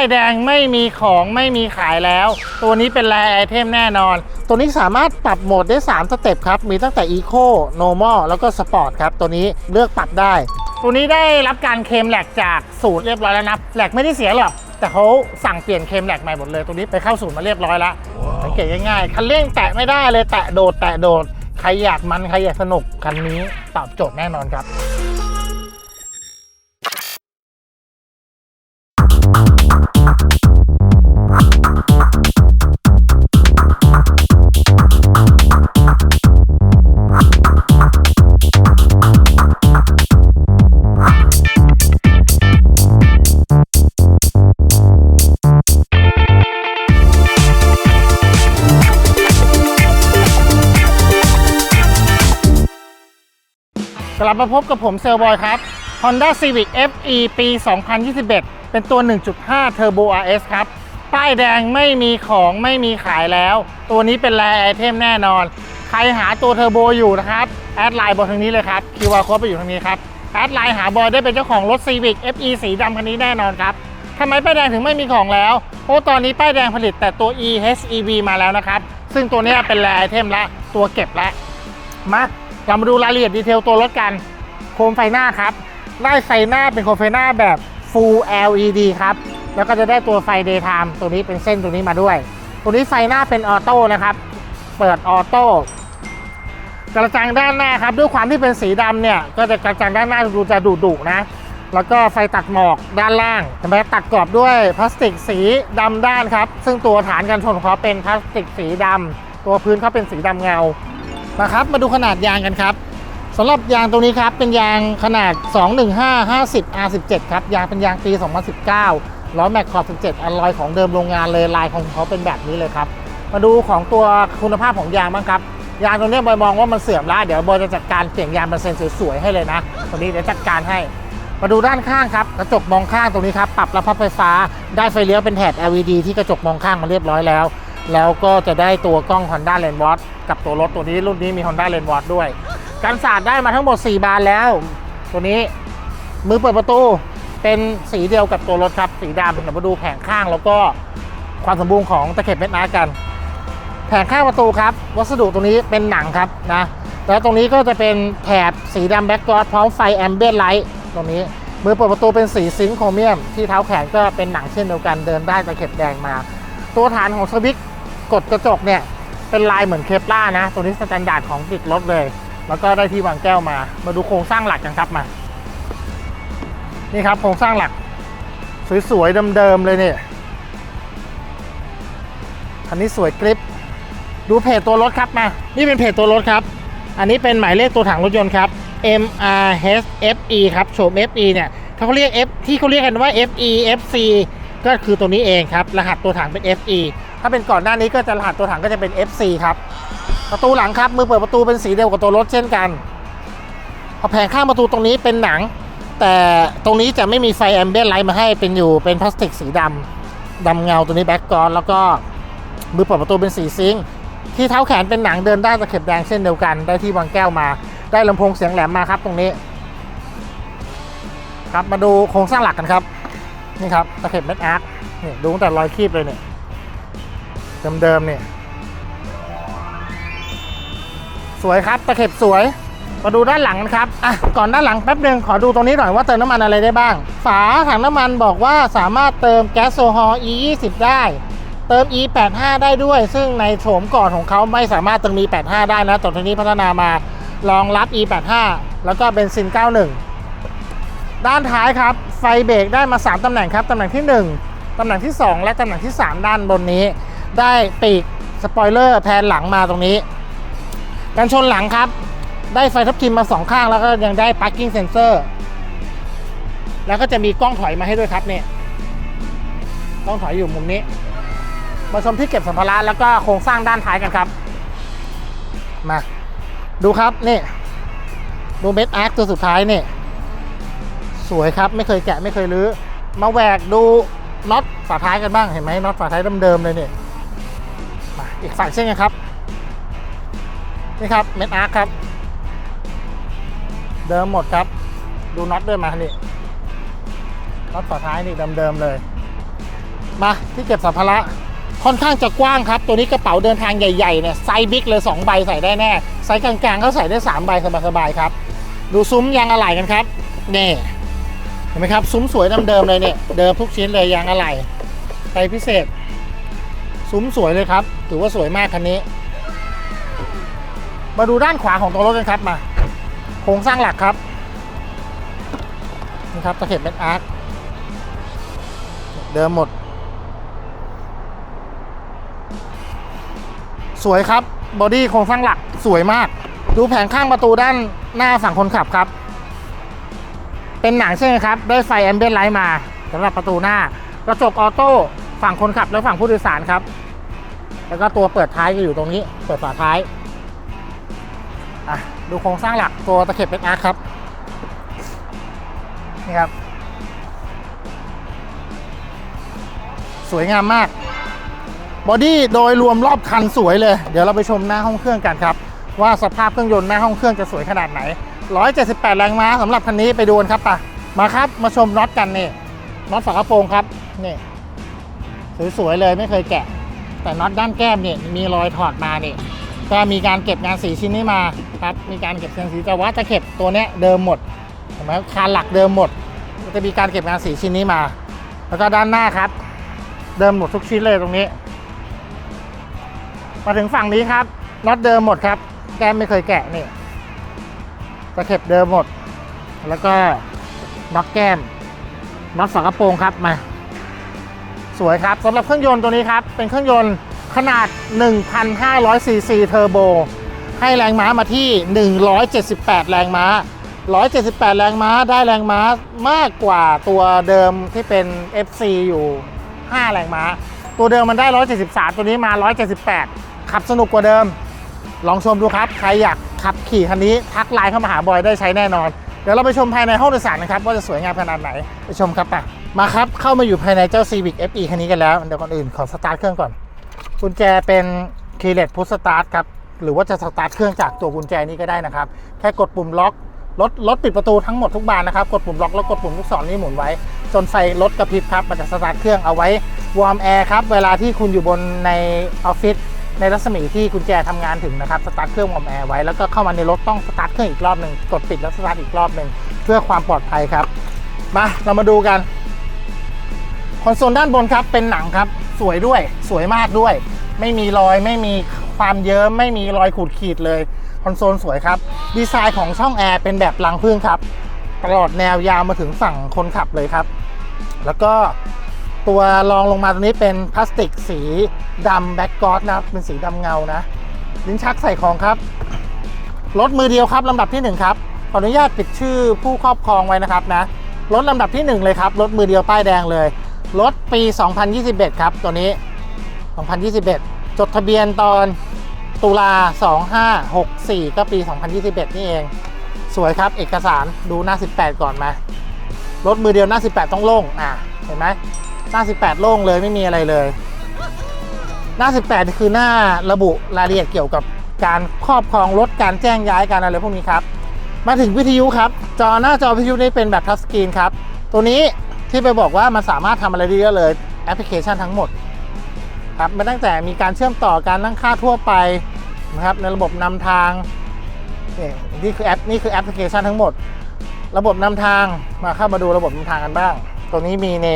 ายแดงไม่มีของไม่มีขายแล้ว ตัวนี้เป็นแรไอเทมแน่นอน ตัวนี้สามารถปรับโหมดได้ 3 สเต็ปครับ มีตั้งแต่ Eco Normal แล้วก็ Sport ครับ ตัวนี้เลือกปรับได้ ตัวนี้ได้รับการเคลมแหลกจากศูนย์เรียบร้อยแล้วนะแหลกไม่ได้เสียหรอกแต่เขาสั่งเปลี่ยนเคลมแหลกใหม่หมดเลย ตัวนี้ไปเข้าศูนย์มาเรียบร้อยแล้วสังเกตง่ายๆ คันเร่งแตะไม่ได้เลยแตะโดดแตะโดด ใครอยากมันใครอยากสนุกคันนี้ตอบโจทย์แน่นอนครับ ลับมาพบกับผมเซลบอยครับ Honda Civic FE ปี 2021 เป็นตัว 1.5 Turbo RS ครับ ป้ายแดงไม่มีของไม่มีขายแล้ว ตัวนี้เป็นแรไอเทมแน่นอน ใครหาตัวเทอร์โบอยู่นะครับ แอดไลน์บอทางนี้เลยครับ QR code ไปอยู่ทางนี้ครับ แอดไลน์หาบอยได้เป็นเจ้าของรถ Civic FE สีดำคันนี้แน่นอนครับทำไมป้ายแดงถึงไม่มีของแล้ว เพราะตอนนี้ป้ายแดงผลิตแต่ตัว EHEV มาแล้วนะครับ ซึ่งตัวนี้เป็นแรไอเทมละ ตัวเก็บละ มา เรามาดูรายละเอียดดีเทลตัวรถกัน โคมไฟหน้าครับ ได้ไฟหน้าเป็นโคมไฟหน้าแบบ Full LED ครับ แล้วก็จะได้ตัวไฟ Daytime ตัวนี้เป็นเส้นตัวนี้มาด้วย ตัวนี้ไฟหน้าเป็นออโต้นะครับ เปิดออโต้กระจังด้านหน้าครับ ด้วยความที่เป็นสีดำเนี่ย ก็จะกระจังด้านหน้าดูจะดุดุนะ แล้วก็ไฟตัดหมอกด้านล่างเห็นไหมตัดกรอบด้วยพลาสติกสีดำด้านครับ ซึ่งตัวฐานกันชนเขาเป็นพลาสติกสีดำตัวพื้นเขาเป็นสีดำเงา นะครับ มาดูขนาดยางกันครับสำหรับยางตรงนี้ครับเป็นยางขนาด 215 50 R17 ครับยางเป็นยางปี 2019 ล้อแม็กขอบ 17 อัลลอยของเดิมโรงงานเลยลายของเขาเป็นแบบนี้เลยครับ มาดูของตัวคุณภาพของยางบ้างครับยางตรงนี้บอยมองว่ามันเสื่อมแล้ว เดี๋ยวบอยจะจัดการเปลี่ยนยางเปอร์เซ็นต์สวยๆให้เลยนะตัวนี้เดี๋ยวจัดการให้ มาดูด้านข้างครับกระจกมองข้างตรงนี้ครับปรับระพับไฟฟ้าได้ไฟเลี้ยวเป็นแถบ LED ที่กระจกมองข้างมาเรียบร้อยแล้ว แล้วก็จะได้ตัวกล้อง Honda l a n w a t กับตัวรถตัวนี้รุ่นนี้มี Honda l a n w a t ด้วยการสาดได้มาทั้งหมด 4 บานแล้ว ตัวนี้มือเปิดประตูเป็นสีเดียวกับตัวรถครับสีดำเดี๋ยวมาดูแผงข้างแล้วก็ความสมบูรณ์ของตะเข็บเม็ดนากัน แผงข้างประตูครับ วัสดุตรงนี้เป็นหนังครับนะแล้วตรงนี้ก็จะเป็นแถบสีดำแบ็กกรอดพร้อมไฟแอมเบียนไลท์ตรงนี้มือเปิดประตูเป็นสีซิงค์โครเมียม ที่เท้าแขนก็เป็นหนังเช่นเดียวกันเดินได้ตะเข็บแดงมา ตัวฐานของสวิตช์ กดกระจกเนี่ยเป็นลายเหมือนเคปล่านะ ตัวนี้สแตนดาร์ดของติดรถเลย แล้วก็ได้ที่วางแก้วมา มาดูโครงสร้างหลักกันครับมา นี่ครับโครงสร้างหลัก สวยๆเดิมๆเลยเนี่ยคันนี้สวยกริป ดูเพจตัวรถครับมา นี่เป็นเพจตัวรถครับ อันนี้เป็นหมายเลขตัวถังรถยนต์ครับ MRHFE ครับโฉม FE เนี่ยถ้าเขาเรียก F ที่เขาเรียกกันว่า FE FC ก็คือตัวนี้เองครับ รหัสตัวถังเป็น FE ถ้าเป็นก่อนหน้านี้ก็จะรหัสตัวถังก็จะเป็น FC ครับ ประตูหลังครับมือเปิดประตูเป็นสีเดียวกับตัวรถเช่นกันพอแผงข้างประตูตรงนี้เป็นหนัง แต่ตรงนี้จะไม่มีไฟแอมเบียนไลท์มาให้เป็นอยู่เป็นพลาสติกสีดำดำเงาตัวนี้แบ็กกรอนแล้วก็มือเปิดประตูเป็นสีซิงค์ที่เท้าแขนเป็นหนังเดินได้ตะเข็บแดงเช่นเดียวกัน ได้ที่วางแก้วมา ได้ลำโพงเสียงแหลมมาครับตรงนี้ ครับมาดูโครงสร้างหลักกันครับนี่ครับตะเข็บเม็ดอาร์คนี่ดูตั้งแต่รอยคีบเลยเนี่ย เดิมๆเนี่ยสวยครับตะเข็บสวย มาดูด้านหลังนะครับ อะ ก่อนด้านหลังแป๊บหนึงขอดูตรงนี้หน่อยว่าเติมน้ำมันอะไรได้บ้าง ฝาถังน้ำมันบอกว่าสามารถเติมแก๊สโซฮอล์ E20 ได้ เติม E85 ได้ด้วย ซึ่งในโฉมก่อนของเขาไม่สามารถเติม E85 ได้นะแต่ทีนี้พัฒนามารองรับ E85 แล้วก็เบนซิน 91 ด้านท้ายครับ ไฟเบรกได้มา 3ตำแหน่งครับ ตำแหน่งที่ 1ตำแหน่งที่ 2 และตำแหน่งที่ 3 ด้านบนนี้ ได้ปีกสปอยเลอร์แผนหลังมาตรงนี้ กันชนหลังครับ ได้ไฟทับทิมมาสองข้างแล้วก็ยังได้ parking sensor แล้วก็จะมีกล้องถอยมาให้ด้วยครับเนี่ยกล้องถอยอยู่มุมนี้ มาชมที่เก็บสัมภาระแล้วก็โครงสร้างด้านท้ายกันครับ มา ดูครับนี่ ดูเม็ดอาร์คตัวสุดท้ายนี่ สวยครับไม่เคยแกะไม่เคยรื้อ มาแหวกดูน็อตฝาท้ายกันบ้างเห็นไหมน็อตฝาท้ายเดิมๆเลยเนี่ย อีกฝั่งเช่นกันครับ นี่ครับเม็ดอาร์คครับ เดิมหมดครับ ดูน็อตด้วยมานี่น็อตฝาท้ายนี่เดิมๆเลย มาที่เก็บสัมภาระค่อนข้างจะกว้างครับ ตัวนี้กระเป๋าเดินทางใหญ่ๆเนี่ยไซส์บิ๊กเลย 2 ใบใส่ได้แน่ ไซส์กลางๆก็ใส่ได้ 3 ใบสบายๆครับ ดูซุ้มยางอะไหล่กันครับนี่เห็นไหมครับ ซุ้มสวยเดิมๆเลยเนี่ยเดิมทุกชิ้นเลยยางอะไหล่ไซส์พิเศษ ซุ้มสวยเลยครับ ถือว่าสวยมากคันนี้ มาดูด้านขวาของตัวรถกันครับมา โครงสร้างหลักครับนี่ครับตะเข็บเป็นอาร์คเดิมหมด สวยครับบอดี้โครงสร้างหลักสวยมาก ดูแผงข้างประตูด้านหน้าฝั่งคนขับครับ เป็นหนังใช่ไหมครับ ได้ไฟแอมเบียนไลท์มาสำหรับประตูหน้ากระจกออโต้ ฝั่งคนขับและฝั่งผู้โดยสารครับ แล้วก็ตัวเปิดท้ายจะอยู่ตรงนี้ เปิดฝาท้ายอะดูโครงสร้างหลักตัวตะเข็บเป็นอาร์คครับนี่ครับ สวยงามมากบอดี้โดยรวมรอบคันสวยเลย เดี๋ยวเราไปชมหน้าห้องเครื่องกันครับ ว่าสภาพเครื่องยนต์หน้าห้องเครื่องจะสวยขนาดไหน 178 แรงม้าสำหรับคันนี้ไปดูกันครับปะมาครับมาชมน็อตกันนี่น็อตฝากระโปรงครับนี่ สวยๆเลยไม่เคยแกะ แต่น็อตด้านแก้มเนี่ยมีรอยถอดมาเนี่ยก็มีการเก็บงานสีชิ้นนี้มาครับมีการเก็บงานสีแต่ว่าจะเก็บตัวเนี้ยเดิมหมดเห็นไหมคานหลักเดิมหมดจะมีการเก็บงานสีชิ้นนี้มา แล้วก็ด้านหน้าครับ เดิมหมดทุกชิ้นเลยตรงนี้ มาถึงฝั่งนี้ครับน็อตเดิมหมดครับ แก้มไม่เคยแกะนี่ตะเข็บเดิมหมด แล้วก็น็อตแก้มน็อตฝากระโปรงครับมา สวยครับสำหรับเครื่องยนต์ตัวนี้ครับ เป็นเครื่องยนต์ขนาด 1,500 ซีซีเทอร์โบ ให้แรงม้ามาที่ 178 แรงม้า 178 แรงม้าได้แรงม้ามากกว่าตัวเดิมที่เป็น FC อยู่ 5 แรงม้า ตัวเดิมมันได้ 173 ตัวนี้มา 178 ขับสนุกกว่าเดิม ลองชมดูครับ ใครอยากขับขี่คันนี้ทักไลน์เข้ามาหาบอยได้ใช้แน่นอน เดี๋ยวเราไปชมภายในห้องโดยสารนะครับว่าจะสวยงามขนาดไหน ไปชมครับไป มาครับ เข้ามาอยู่ภายในเจ้า Civic FE คันนี้กันแล้ว เดี๋ยวก่อนอื่นขอสตาร์ทเครื่องก่อนกุญแจเป็นคีย์เลสพุชสตาร์ทครับ หรือว่าจะสตาร์ทเครื่องจากตัวกุญแจนี้ก็ได้นะครับ แค่กดปุ่มล็อกรถรถปิดประตูทั้งหมดทุกบานนะครับ กดปุ่มล็อกแล้วกดปุ่มลูกศรนี่หมุนไว้ จนไฟรถกระพริบครับ มันจะสตาร์ทเครื่องเอาไว้วอร์มแอร์ครับ เวลาที่คุณอยู่บนในออฟฟิศในรัศมีที่กุญแจทำงานถึงนะครับ สตาร์ทเครื่องวอร์มแอร์ไว้ แล้วก็เข้ามาในรถต้องสตาร์ทเครื่องอีกรอบหนึ่งกดปิดแล้วสตาร์ทอีกรอบหนึ่งเพื่อความปลอดภัยครับ มาเรามาดูกัน คอนโซลด้านบนครับเป็นหนังครับสวยด้วยสวยมากด้วย ไม่มีรอยไม่มีความเยิ้มไม่มีรอยขูดขีดเลยคอนโซลสวยครับ ดีไซน์ของช่องแอร์เป็นแบบรังพึ่งครับ ตลอดแนวยาวมาถึงฝั่งคนขับเลยครับ แล้วก็ตัวรองลงมาตรงนี้เป็นพลาสติกสีดำแบ็กกอสนะครับเป็นสีดำเงานะลิ้นชักใส่ของครับรถมือเดียวครับลำดับที่หนึ่งครับขออนุญาตปิดชื่อผู้ครอบครองไว้นะครับนะรถลำดับที่หนึ่งเลยครับรถมือเดียวป้ายแดงเลย รถปี 2021 ครับ ตัวนี้ 2021 จดทะเบียนตอนตุลา 2564 ก็ปี 2021 นี่เอง สวยครับ เอกสารดูหน้า 18 ก่อนมา รถมือเดียวหน้า 18 ต้องโล่ง อะ เห็นไหมหน้า 18 โล่งเลยไม่มีอะไรเลย หน้า 18 คือหน้าระบุรายละเอียดเกี่ยวกับการครอบครองรถการแจ้งย้ายการอะไรพวกนี้ครับ มาถึงวิทยุครับ จอหน้าจอวิทยุนี่เป็นแบบทัชสกรีนครับ ตัวนี้ ที่ไปบอกว่ามันสามารถทำอะไรได้เยอะเลยแอปพลิเคชันทั้งหมดครับมันตั้งแต่มีการเชื่อมต่อการตั้งค่าทั่วไปนะครับในระบบนำทางนี่นี่คือแอปนี่คือแอปพลิเคชันทั้งหมด ระบบนำทางมาเข้ามาดูระบบนำทางกันบ้างตัวนี้มีเน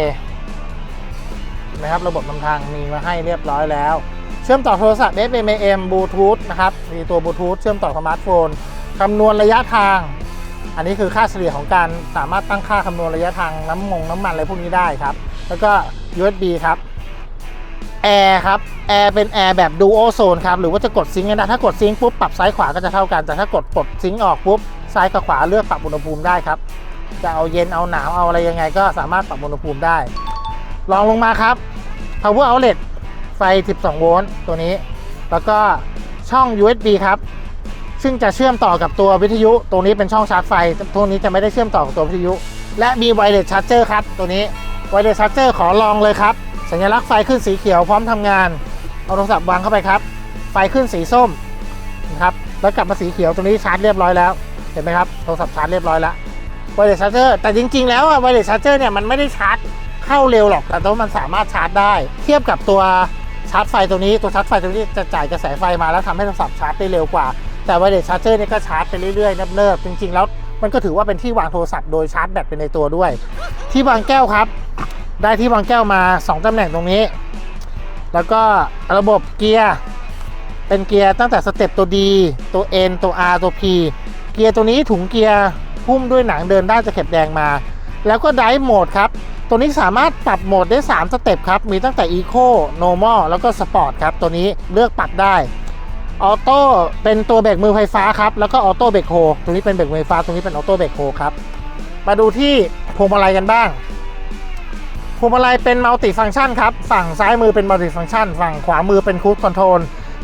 นะครับระบบนำทางมีมาให้เรียบร้อยแล้ว เชื่อมต่อโทรศัพท์ FM AM บลูทูธนะครับมีตัวบลูทูธเชื่อมต่อสมาร์ทโฟนคำนวณระยะทาง อันนี้คือค่าเฉลี่ยของการสามารถตั้งค่าคำนวณระยะทางน้ำมงน้ำมันอะไรพวกนี้ได้ครับ แล้วก็ USB ครับแอร์ครับแอร์เป็นแอร์แบบ Dual Zone ครับหรือว่าจะกดซิงค์ก็ได้ถ้ากดซิงค์ปุ๊บปรับซ้ายขวาก็จะเท่ากัน แต่ถ้ากดปลดซิงค์ออกปุ๊บซ้ายกับขวาเลือกปรับอุณหภูมิได้ครับ จะเอาเย็นเอาหนาวเอาอะไรยังไง ก็สามารถปรับอุณหภูมิได้ ลองลงมาครับ power outlet ไฟ 12 โวลต์ตัวนี้ แล้วก็ช่อง USB ครับ ซึ่งจะเชื่อมต่อกับตัววิทยุ ตรงนี้เป็นช่องชาร์จไฟตรงนี้จะไม่ได้เชื่อมต่อกับตัววิทยุ และมีไวเลสชาร์จเจอร์ครับ ตัวนี้ไวเลสชาร์จเจอร์ขอลองเลยครับ สัญลักษณ์ไฟขึ้นสีเขียวพร้อมทำงาน เอาโทรศัพท์วางเข้าไปครับ ไฟขึ้นสีส้มนะครับแล้วกลับมาสีเขียวตรงนี้ชาร์จเรียบร้อยแล้ว เห็นไหมครับ โทรศัพท์ชาร์จเรียบร้อยแล้วไวเลสชาร์จเจอร์แต่จริง ๆ แล้วอะไวเลสชาร์จเจอร์เนี่ยมันไม่ได้ชาร์จเข้าเร็วหรอก แต่ว่ามันสามารถชาร์จได้ เทียบกับตัวชาร์จไฟตัวนี้ตัวชาร์จไฟตัวนี้จะจ่ายกระแสไฟมาแล้วทำให้โทรศัพท์ชาร์จได้เร็วกว่า แต่ว่าเดชชาร์เจอร์นี่ก็ชาร์จไปเรื่อยๆเนิบๆจริงๆ แล้วมันก็ถือว่าเป็นที่วางโทรศัพท์โดยชาร์จแบตเป็นในตัวด้วย ที่วางแก้วครับ ได้ที่วางแก้วมา 2ตำแหน่งตรงนี้ แล้วก็ระบบเกียร์เป็นเกียร์ตั้งแต่สเต็ปตัว D ตัว N ตัว R ตัว P เกียร์ตัวนี้ถุงเกียร์หุ้มด้วยหนังเดินได้จะเข็บแดงมา แล้วก็ไดฟ์โหมดครับ ตัวนี้สามารถปรับโหมดได้ 3 สเต็ปครับ มีตั้งแต่ Eco Normal แล้วก็ Sport ครับ ตัวนี้เลือกปรับได้ ออโต้เป็นตัวเบรกมือไฟฟ้าครับ แล้วก็ออโต้เบรกโฮตัวนี้เป็นเบรกมือไฟฟ้าตัวนี้เป็นออโต้เบรกโฮครับ มาดูที่พวงมาลัยกันบ้าง พวงมาลัยเป็นมัลติฟัง c t ชันครับ ฝั่งซ้ายมือเป็นมัลติฟัง c t ชัน ฝั่งขวามือเป็นคู i คอนโทรล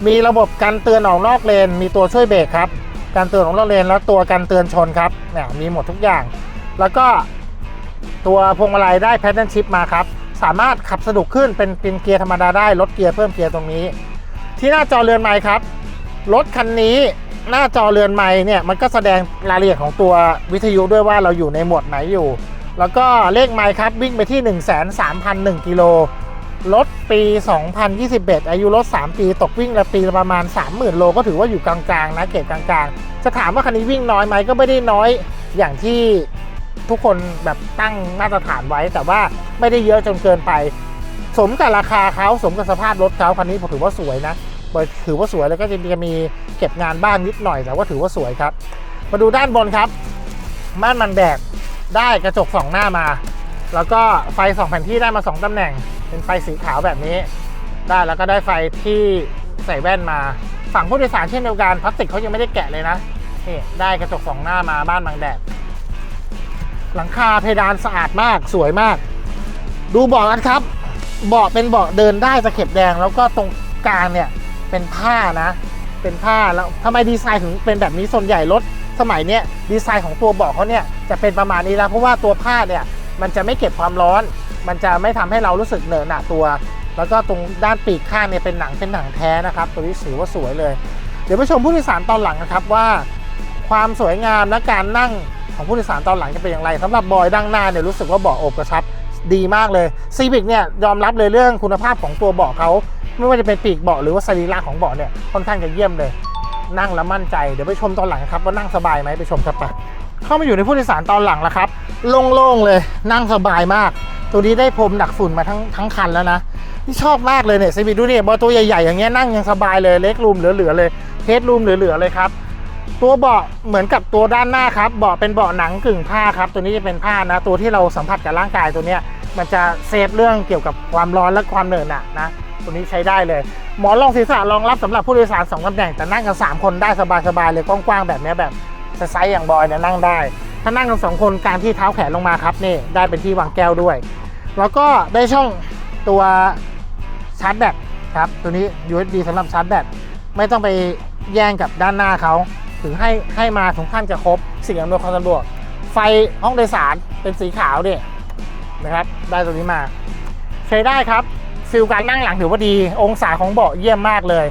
มีระบบการเตือนออกนอกเลน มีตัวช่วยเบรกครับ การเตือนออกนอกเลน แล้วตัวการเตือนชนครับเนี่ยมีหมดทุกอย่าง แล้วก็ตัวพวงมาลัยได้แพทเทิร์นชิพมาครับ สามารถขับสะดวกขึ้นเป็นเป็นเกียร์ธรรมดาได้ ลดเกียร์เพิ่มเกียร์ตรงนี้ที่หน้าจอเรือนไม้ครับ รถคันนี้หน้าจอเรือนไม้เนี่ยมันก็แสดงรายละเอียดของตัววิทยุด้วยว่าเราอยู่ในหมวดไหนอยู่ แล้วก็เลขไมล์ครับวิ่งไปที่1 3 0 0 0กิโลรถปี 2021 อายุรถ 3 ปี ตกวิ่งละปีประมาณ 30,000 โล ก็ถือว่าอยู่กลางๆ นะ เกรดกลางๆ จะถามว่าคันนี้วิ่งน้อยไหมก็ไม่ได้น้อยอย่างที่ทุกคนแบบตั้งมาตรฐานไว้ แต่ว่าไม่ได้เยอะจนเกินไป สมกับราคาเขาสมกับสภาพรถเขาคันนี้ผมถือว่าสวยนะ ถือว่าสวยแล้วก็จะมีเก็บงานบ้านนิดหน่อยแต่ว่าถือว่าสวยครับ มาดูด้านบนครับม่านมันแดดได้กระจกสองหน้ามา แล้วก็ไฟสองแผ่นที่ได้มา 2 ตำแหน่ง เป็นไฟสีขาวแบบนี้ ได้แล้วก็ได้ไฟที่ใส่แว่นมา ฝั่งผู้โดยสารเช่นเดียวกันพลาสติกเขายังไม่ได้แกะเลยนะนี่ได้กระจกสองหน้ามาบ้านบางแดดหลังคาเพดานสะอาดมากสวยมาก ดูเบาะกันครับเบาะเป็นเบาะเดินได้ตะเข็บแดง แล้วก็ตรงกลางเนี่ย เป็นผ้านะ เป็นผ้าแล้วทำไมดีไซน์ถึงเป็นแบบนี้ส่วนใหญ่รถสมัยเนี้ยดีไซน์ของตัวเบาะเขาเนี่ยจะเป็นประมาณนี้แล้วเพราะว่าตัวผ้าเนี่ยมันจะไม่เก็บความร้อน มันจะไม่ทำให้เรารู้สึกเหนอะหนะตัว แล้วก็ตรงด้านปีกข้างเนี่ยเป็นหนังเป็นหนังแท้นะครับ ตัวนี้ถือว่าสวยเลย เดี๋ยวไปชมผู้โดยสารตอนหลังนะครับว่า ความสวยงามและการนั่งของผู้โดยสารตอนหลังจะเป็นอย่างไรสำหรับบอยดังหน้าเนี่ยรู้สึกว่าเบาะอบกระชับดีมากเลยซีบิกเนี่ยยอมรับเลยเรื่องคุณภาพของตัวเบาะเขา ไม่ว่าจะเป็นปีกเบาะหรือว่าสรีระของเบาะเนี่ยค่อนข้างจะเยี่ยมเลย นั่งแล้วมั่นใจเดี๋ยวไปชมตอนหลังครับว่านั่งสบายไหมไปชมครับไปเข้ามาอยู่ในผู้โดยสารตอนหลังแล้วครับ โล่งๆเลยนั่งสบายมาก ตัวนี้ได้พรมดักฝุ่นมาทั้งทั้งคันแล้วนะนี่ชอบมากเลยเนี่ยซีบีดูเนี่ยบอตัวใหญ่ๆอย่างเงี้ยนั่งยังสบายเลยเล็กรูมเหลือๆเลยเฮดรูมเหลือๆเลยครับตัวเบาะเหมือนกับตัวด้านหน้าครับเบาะเป็นเบาะหนังกึ่งผ้าครับ ตัวนี้จะเป็นผ้านะ ตัวที่เราสัมผัสกับร่างกายตัวเนี้ยมันจะเซฟเรื่องเกี่ยวกับความร้อนและความเหนอะหนะนะ ตัวนี้ใช้ได้เลย หมอนรองศีรษะรองรับสำหรับผู้โดยสารสองตำแหน่งแต่นั่งกัน 3 คนได้สบายๆเลยกว้างๆแบบเนี้ยแบบไซส์อย่างบอยเนี่ยนั่งได้ ถ้านั่งกันสองคนการที่เท้าแขนลงมาครับนี่ได้เป็นที่วางแก้วด้วย แล้วก็ได้ช่องตัวชาร์จแบตครับตัวนี้ USB สำหรับชาร์จแบตไม่ต้องไปแย่งกับด้านหน้าเขาถึงให้ให้มาถึงขั้นจะครบสิ่งอำนวยความสะดวก ไฟห้องโดยสารเป็นสีขาวเนี่ยนะครับ ได้ตัวนี้มา ใช้ได้ครับ ฟิลการนั่งหลังถือว่าดี องศาของเบาะเยี่ยมมากเลย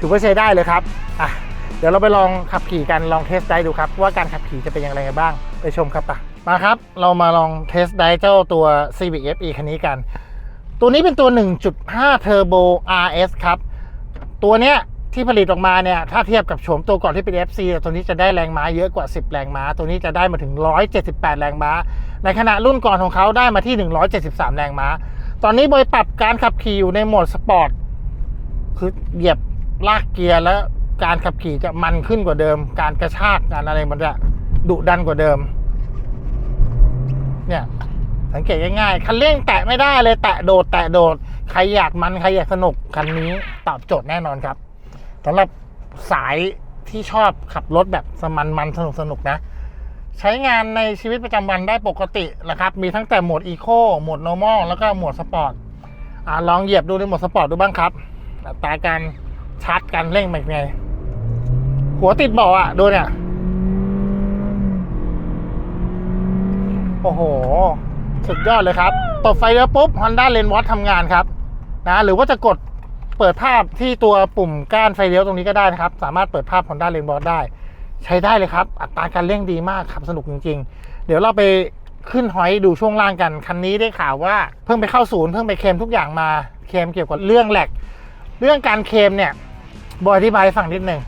ถือว่าใช้ได้เลยครับอะเดี๋ยวเราไปลองขับขี่กันลองเทสได้ดูครับว่าการขับขี่จะเป็นอย่างไรบ้างไปชมครับปะมาครับ เรามาลองเทสได้เจ้าตัว Civic FE คันนี้กัน ตัวนี้เป็นตัว 1.5 Turbo RS ครับ ตัวเนี้ยที่ผลิตออกมาเนี่ยถ้าเทียบกับโฉมตัวก่อนที่เป็น FC ตัวนี้จะได้แรงม้าเยอะกว่า 10 แรงม้า ตัวนี้จะได้มาถึง 178 แรงม้า ในขณะรุ่นก่อนของเขาได้มาที่ 173 แรงม้า ตอนนี้บอยปรับการขับขี่อยู่ในโหมดสปอร์ต คือเหยียบลากเกียร์แล้วการขับขี่จะมันขึ้นกว่าเดิม การกระชากการอะไรมันจะดุดันกว่าเดิม เนี่ย สังเกตง่ายๆ คันเร่งแตะไม่ได้เลย แตะโดด แตะโดด ใครอยากมัน ใครอยากสนุก คันนี้ตอบโจทย์แน่นอนครับสำหรับสายที่ชอบขับรถแบบสมันมันสนุกสนุกๆนะ ใช้งานในชีวิตประจำวันได้ปกติแหละครับ มีทั้งแต่โหมดอีโคโหมด normal แล้วก็โหมดสปอร์ตลองเหยียบดูในโหมดสปอร์ตดูบ้างครับตาการชาร์จการเร่งเป็นไง หัวติดเบาะอะ ดูเนี่ย โอ้โห สุดยอดเลยครับตบไฟเลี้ยวปุ๊บ Honda l a n w a t ทำงานครับ นะ หรือว่าจะกดเปิดภาพที่ตัวปุ่มก้านไฟเลี้ยวตรงนี้ก็ได้นะครับ สามารถเปิดภาพ Honda l a n w a t ได้ ใช้ได้เลยครับ อัตราการเร่งดีมากขับสนุกจริง ๆ เดี๋ยวเราไปขึ้นหอยดูช่วงล่างกันคันนี้ได้ข่าวว่าเพิ่งไปเข้าศูนย์เพิ่งไปเคลมทุกอย่างมาเคลมเกี่ยวกับเรื่องแหลกเรื่องการเคลมเนี่ยบอยอธิบายให้ฟังนิดหนึ่ง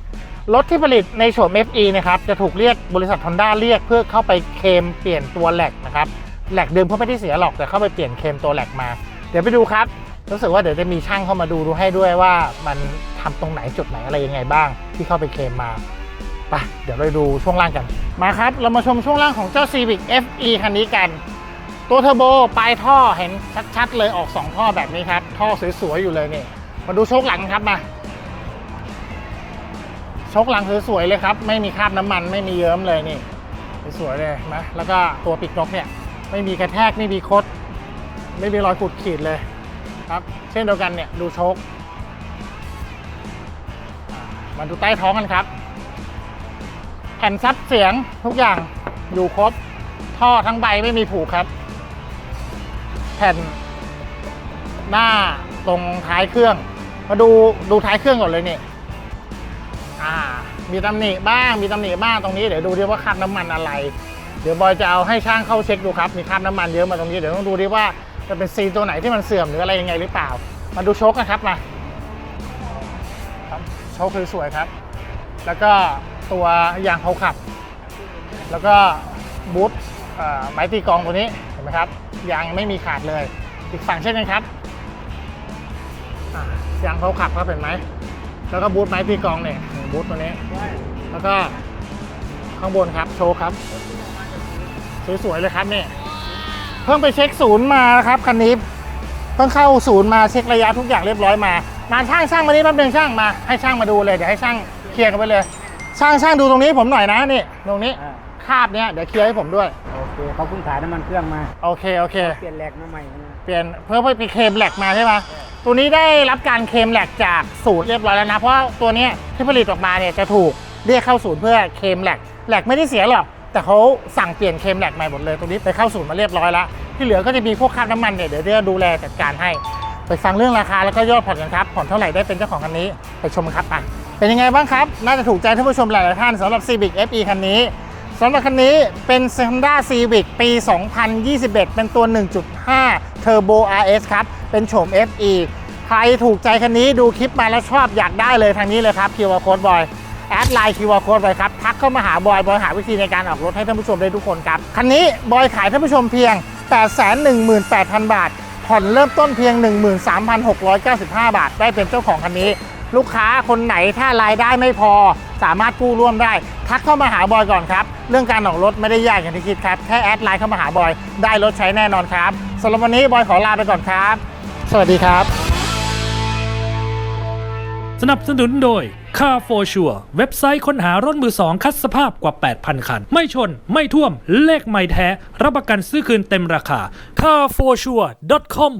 รถที่ผลิตในโฉม FE นะครับจะถูกเรียกบริษัท Honda เรียกเพื่อเข้าไปเคลมเปลี่ยนตัวแหลกนะครับแหลกเดิมเขาไม่ได้เสียหรอกแต่เข้าไปเปลี่ยนเคลมตัวแหลกมา เดี๋ยวไปดูครับรู้สึกว่าเดี๋ยวจะมีช่างเข้ามาดูดูให้ด้วยว่ามันทำตรงไหนจุดไหนอะไรยังไงบ้าง ที่เข้าไปเคมมา ไปเดี๋ยวเราดูช่วงล่างกัน มาครับ เรามาชมช่วงล่างของเจ้า Civic FE คันนี้กัน ตัวเทอร์โบปลายท่อเห็นชัดๆเลยออก 2 ท่อแบบนี้ครับ ท่อสวยๆอยู่เลยนี่ มาดูโชคหลังครับมาโชคหลังสวยๆเลยครับ ไม่มีคราบน้ำมันไม่มีเยิ้มเลยนี่สวยเลยนะแล้วก็ตัวปีกนกเนี่ย ไม่มีกระแทกไม่มีคด ไม่มีรอยขูดขีดเลยครับ เช่นเดียวกันเนี่ยดูโชคมาดูใต้ท้องกันครับ แผ่นซับเสียงทุกอย่างอยู่ครบ ท่อทั้งใบไม่มีผูกครับ แผ่นหน้าตรงท้ายเครื่อง มาดูดูท้ายเครื่องก่อนเลยนี่อ่า มีตำหนิบ้างมีตำหนิบ้างตรงนี้เดี๋ยวดูดิว่าคราบน้ำมันอะไร เดี๋ยวบอยจะเอาให้ช่างเข้าเช็คดูครับมีคราบน้ำมันเยอะมาตรงนี้เดี๋ยวต้องดูดิว่าจะเป็นซีนตัวไหนที่มันเสื่อมหรืออะไรยังไงหรือเปล่า มาดูโชคกันครับมาครับโชคคือสวยครับ แล้วก็ ตัวยางเขาขับ แล้วก็บูทไม้ตีกองตัวนี้เห็นไหมครับยางไม่มีขาดเลย อีกฝั่งเช่นกันครับยางเขาขับครับเห็นไหมแล้วก็บูทไม้ตีกองเนี่ยบูทตัวนี้ แล้วก็ข้างบนครับโชว์ครับ สวยๆเลยครับเนี่ยเพิ่งไปเช็คศูนย์มาครับคันนี้เพิ่งเข้าศูนย์มาเช็คระยะทุกอย่างเรียบร้อยมามาช่างช่างมานี่แป๊บนึงช่างมาให้ช่างมาดูเลยเดี๋ยวให้ช่างเคลียร์กันไปเลย ช่างช่างดูตรงนี้ให้ผมหน่อยนะนี่ตรงนี้อ่าคราบเนี้ยเดี๋ยวเคลียร์ให้ผมด้วย โอเคเขาเพิ่งถ่ายน้ำมันเครื่องมา โอเคโอเค เปลี่ยนแหลกมาใหม่นะเปลี่ยนเพื่อไปเคลมแหลกมาใช่ไหมตัวนี้ได้รับการเคลมแหลกจากศูนย์เรียบร้อยแล้วนะ เพราะว่าตัวเนี้ยที่ผลิตออกมาเนี่ยจะถูกเรียกเข้าศูนย์เพื่อเคลมแหลกแหลกไม่ได้เสียหรอก แต่เขาสั่งเปลี่ยนเคลมแหลกใหม่หมดเลย ตัวนี้ไปเข้าศูนย์มาเรียบร้อยแล้ว ที่เหลือก็จะมีพวกคราบน้ำมันเนี่ยเดี๋ยวจะดูแลจัดการให้ ไปฟังเรื่องราคาแล้วก็ยอดผ่อนกันครับ ผ่อนเท่าไหร่ได้เป็นเจ้าของคันนี้ ไปชมกันครับไป เป็นยังไงบ้างครับ น่าจะถูกใจท่านผู้ชมหลายๆท่านสำหรับ Civic FE คันนี้สำหรับคันนี้เป็น Honda Civic ปี 2021 เป็นตัว 1.5 Turbo RS ครับ เป็นโฉม FE ใครถูกใจคันนี้ดูคลิปมาแล้วชอบอยากได้เลยทางนี้เลยครับ QR Code บอยแอดไลน์ QR Code ไปครับ ทักเข้ามาหาบอย บอยหาวิธีในการออกรถให้ท่านผู้ชมได้ทุกคนครับ คันนี้บอยขายท่านผู้ชมเพียง 818,000 บาท ผ่อนเริ่มต้นเพียง 13,695 บาท ได้เป็นเจ้าของคันนี้ ลูกค้าคนไหนถ้ารายได้ไม่พอ สามารถกู้ร่วมได้ ทักเข้ามาหาบอยก่อนครับ เรื่องการออกรถไม่ได้ยากอย่างที่คิดครับ แค่แอดไลน์เข้ามาหาบอย ได้รถใช้แน่นอนครับสำหรับวันนี้บอยขอลาไปก่อนครับ สวัสดีครับ สนับสนุนโดย Car for Sure เว็บไซต์ค้นหารถมือสองคัดสภาพกว่า 8,000 คัน ไม่ชน ไม่ท่วม เลขไม่แท้ รับประกันซื้อคืนเต็มราคา carforsure.com